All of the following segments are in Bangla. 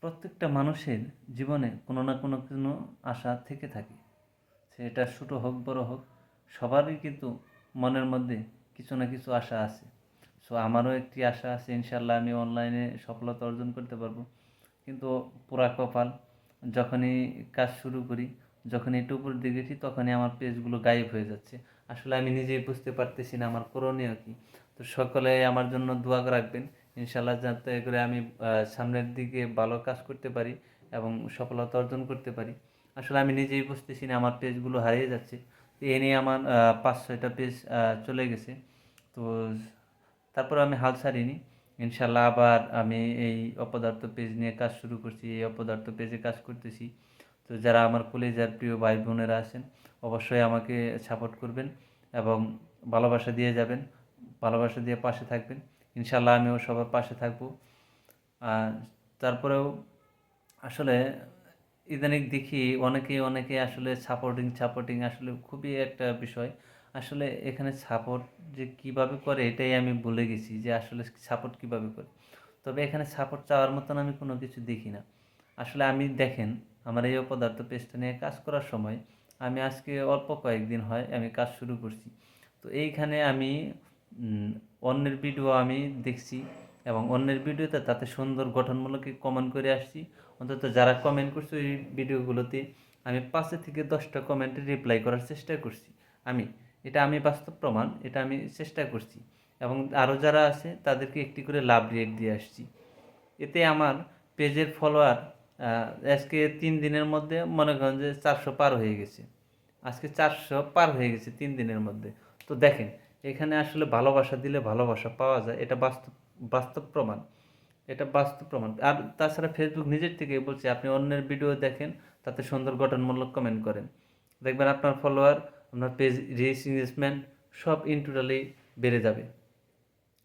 প্রত্যেকটা মানুষের জীবনে কোনো না কোনো কোনো আশা থেকে থাকে। সেটা ছোটো হোক, বড় হোক, সবারই কিন্তু মনের মধ্যে কিছু না কিছু আশা আছে। সো আমারও একটি আশা আছে ইনশাল্লাহ আমি অনলাইনে সফলতা অর্জন করতে পারব। কিন্তু পুরা কপাল, যখনই কাজ শুরু করি যখন একটু উপর তখনই আমার পেজগুলো গায়েব হয়ে যাচ্ছে। আসলে আমি নিজেই বুঝতে পারতেছি না আমার করণীয় কী। তো সকলে আমার জন্য দোয়া রাখবেন। ইনশাল্লাহ যাতে করে আমি সামনের দিকে ভালো কাজ করতে পারি এবং সফলতা অর্জন করতে পারি। আসলে আমি নিজেই বুঝতেছি না, আমার পেজগুলো হারিয়ে যাচ্ছে। তো এ নিয়ে আমার পাঁচ, ছয়টা পেজ চলে গেছে। তো তারপর আমি হাল ছাড়িনি। ইনশাল্লাহ আবার আমি এই অপদার্থ পেজ নিয়ে কাজ শুরু করছি, এই অপদার্থ পেজে কাজ করতেছি। তো যারা আমার কলেজের প্রিয় ভাই বোনেরা আছেন, অবশ্যই আমাকে সাপোর্ট করবেন এবং ভালোবাসা দিয়ে যাবেন, ভালোবাসা দিয়ে পাশে থাকবেন। ইনশাল্লাহ আমিও সবার পাশে থাকব। আর তারপরেও আসলে ইদানিং দেখি অনেকে অনেকে আসলে সাপোর্টিং সাপোর্টিং আসলে খুবই একটা বিষয়। আসলে এখানে সাপোর্ট যে কীভাবে করে এটাই আমি বলে গেছি যে আসলে সাপোর্ট কীভাবে করে। তবে এখানে সাপোর্ট চাওয়ার মতন আমি কোনো কিছু দেখি না। আসলে আমি দেখেন, আমার এই অপদার্থ পেস্টটা নিয়ে কাজ করার সময় আমি আজকে অল্প কয়েকদিন হয় আমি কাজ শুরু করছি। তো এইখানে আমি অন্যের ভিডিও আমি দেখছি এবং অন্যের ভিডিওতে তাতে সুন্দর গঠনমূলক কমেন্ট করে আসছি। অন্তত যারা কমেন্ট করছে ওই ভিডিওগুলোতে আমি পাঁচে থেকে দশটা কমেন্টে রিপ্লাই করার চেষ্টা করছি। আমি, এটা আমি বাস্তব প্রমাণ, এটা আমি চেষ্টা করছি এবং আরও যারা আছে তাদেরকে একটি করে লাভ রেট দিয়ে আসছি। এতে আমার পেজের ফলোয়ার আজকে তিন দিনের মধ্যে মনে করেন যে চারশো পার হয়ে গেছে। আজকে চারশো পার হয়ে গেছে তিন দিনের মধ্যে। তো দেখেন এখানে আসলে ভালোবাসা দিলে ভালোবাসা পাওয়া যায়, এটা বাস্তব বাস্তব প্রমাণ। এটা বাস্তব প্রমাণ। আর তাছাড়া ফেসবুক নিজের থেকে বলছে, আপনি অন্যের ভিডিও দেখেন, তাতে সুন্দর গঠনমূলক কমেন্ট করেন। দেখবেন আপনার ফলোয়ার আপনার পেজ রিচ ইংগেজমেন্ট সব ইন টোটালি বেড়ে যাবে।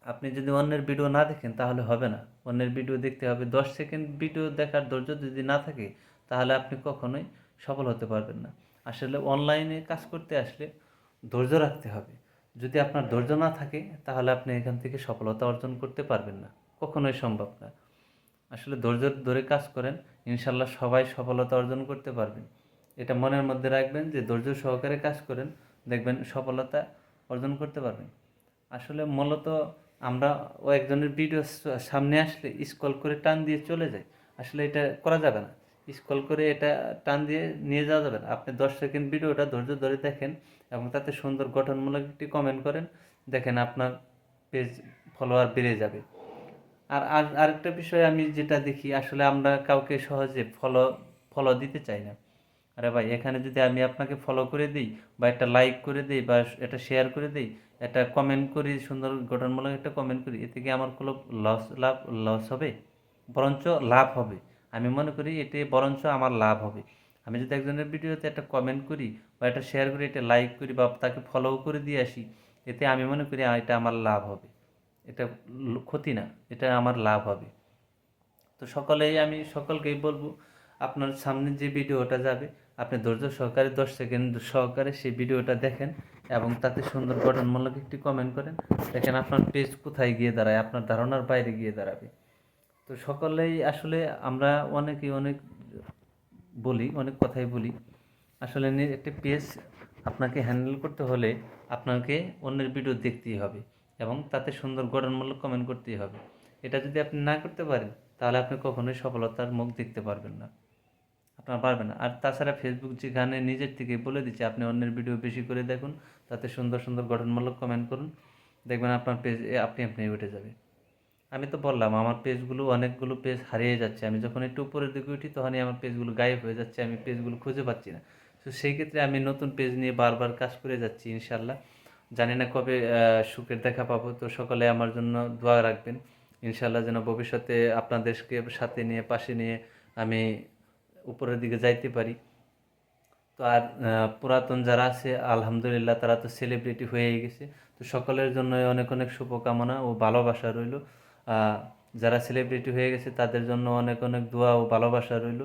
আপনি যদি অন্যের ভিডিও না দেখেন, তাহলে হবে না। অন্যের ভিডিও দেখতে হবে, দশ সেকেন্ড ভিডিও দেখার ধৈর্য যদি না থাকে, তাহলে আপনি কখনোই সফল হতে পারবেন না। আসলে অনলাইনে কাজ করতে আসলে ধৈর্য রাখতে হবে। যদি আপনার ধৈর্য না থাকে, তাহলে আপনি এখান থেকে সফলতা অর্জন করতে পারবেন না। কখনোই সম্ভব না। আসলে ধৈর্য ধরে কাজ করেন, ইনশাল্লাহ সবাই সফলতা অর্জন করতে পারবেন। এটা মনের মধ্যে রাখবেন যে ধৈর্য সহকারে কাজ করেন, দেখবেন সফলতা অর্জন করতে পারবেন। আসলে মূলত আমরা ও একজনের ভিডিও সামনে আসলে স্কল করে টান দিয়ে চলে যাই। আসলে এটা করা যাবে না। স্ক্রল করে এটা টান দিয়ে নিয়ে যাওয়া যাবে আপনি দশ সেকেন্ড ভিডিওটা ধৈর্য ধরে দেখেন এবং তাতে সুন্দর গঠনমূলক একটি কমেন্ট করেন, দেখেন আপনার পেজ ফলোয়ার বেড়ে যাবে। আর আর, আরেকটা বিষয় আমি যেটা দেখি, আসলে আমরা কাউকে সহজে ফলো ফলো দিতে চাই না। আরে ভাই, এখানে যদি আমি আপনাকে ফলো করে দিই বা একটা লাইক করে দিই বা একটা শেয়ার করে দিই, একটা কমেন্ট করি, সুন্দর গঠনমূলক একটা কমেন্ট করি, এতে কি আমার কোনো লস লাভ লস হবে? বরঞ্চ লাভ হবে। আমি মনে করি এতে বরঞ্চ আমার লাভ হবে। আমি যদি একজনের ভিডিওতে একটা কমেন্ট করি বা একটা শেয়ার করি এটা লাইক করি বা তাকে ফলো করে দিয়ে আসি, এতে আমি মনে করি এটা আমার লাভ হবে। এটা ক্ষতি না, এটা আমার লাভ হবে। তো সকলেই আমি সকলকেই বলব, আপনার সামনে যে ভিডিওটা যাবে, আপনি ধৈর্য সহকারে দশ সেকেন্ড সহকারে সেই ভিডিওটা দেখেন এবং তাতে সুন্দর গঠনমূলক একটি কমেন্ট করেন। দেখেন আপনার পেজ কোথায় গিয়ে দাঁড়ায়, আপনার ধারণার বাইরে গিয়ে দাঁড়াবে। তো সকলেই আসলে আমরা অনেকেই অনেক বলি, অনেক কথাই বলি। আসলে একটি পেজ আপনাকে হ্যান্ডেল করতে হলে আপনাকে অন্যের ভিডিও দেখতেই হবে এবং তাতে সুন্দর গঠনমূলক কমেন্ট করতেই হবে। এটা যদি আপনি না করতে পারেন, তাহলে আপনি কখনোই সফলতার মুখ দেখতে পারবেন না। আপনার পারবেন না। আর তাছাড়া ফেসবুক যেখানে নিজের থেকে বলে দিচ্ছে, আপনি অন্যের ভিডিও বেশি করে দেখুন, তাতে সুন্দর সুন্দর গঠনমূলক কমেন্ট করুন। দেখবেন আপনার পেজ আপনি আপনি উঠে যাবে। আমি তো বললাম, আমার পেজগুলো, অনেকগুলো পেজ হারিয়ে যাচ্ছে। আমি যখন একটু উপরের দিকে উঠি, তখনই আমার পেজগুলো গায়েব হয়ে যাচ্ছে, আমি পেজগুলো খুঁজে পাচ্ছি না। তো সেই ক্ষেত্রে আমি নতুন পেজ নিয়ে বারবার কাজ করে যাচ্ছি ইনশাল্লাহ জানি না কবে সুখের দেখা পাবো। তো সকলে আমার জন্য দোয়া রাখবেন। ইনশাল্লাহ যেন ভবিষ্যতে আপনাদেরকে সাথে নিয়ে, পাশে নিয়ে আমি উপরের দিকে যাইতে পারি। তো আর পুরাতন যারা আছে, আলহামদুলিল্লাহ তারা তো সেলিব্রিটি হয়েই গেছে। তো সকলের জন্য অনেক অনেক শুভকামনা ও ভালোবাসা রইল। যারা সেলিব্রিটি হয়ে গেছে, তাদের জন্য অনেক অনেক দোয়া ও ভালোবাসা রইল।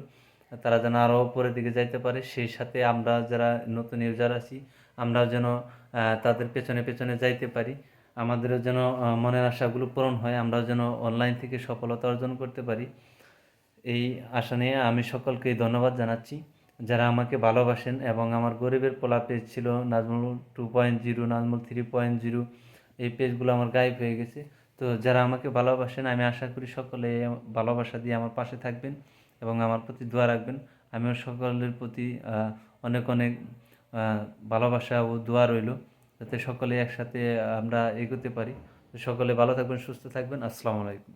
তারা যেন আরও উপরের দিকে যাইতে পারে, সেই সাথে আমরা যারা নতুন ইউজার আছি, আমরাও যেন তাদের পেছনে পেছনে যাইতে পারি। আমাদেরও যেন মনের আশাগুলো পূরণ হয়, আমরাও যেন অনলাইন থেকে সফলতা অর্জন করতে পারি। এই আশা নিয়ে আমি সকলকে ধন্যবাদ জানাচ্ছি। যারা আমাকে ভালোবাসেন এবং আমার গরিবের পোলা পেজ ছিল Nazmul two point zero Nazmul three point zero এই পেজগুলো আমার গায়েব হয়ে গেছে। তো যারা আমাকে ভালোবাসেন, আমি আশা করি সকলে ভালোবাসা দিয়ে আমার পাশে থাকবেন এবং আমার প্রতি দোয়া রাখবেন। আমিও সকলের প্রতি অনেক অনেক ভালোবাসা ও দোয়া রইল যাতে সকলে একসাথে আমরা এগোতে পারি। সকলে ভালো থাকবেন, সুস্থ থাকবেন। আসসালামু আলাইকুম।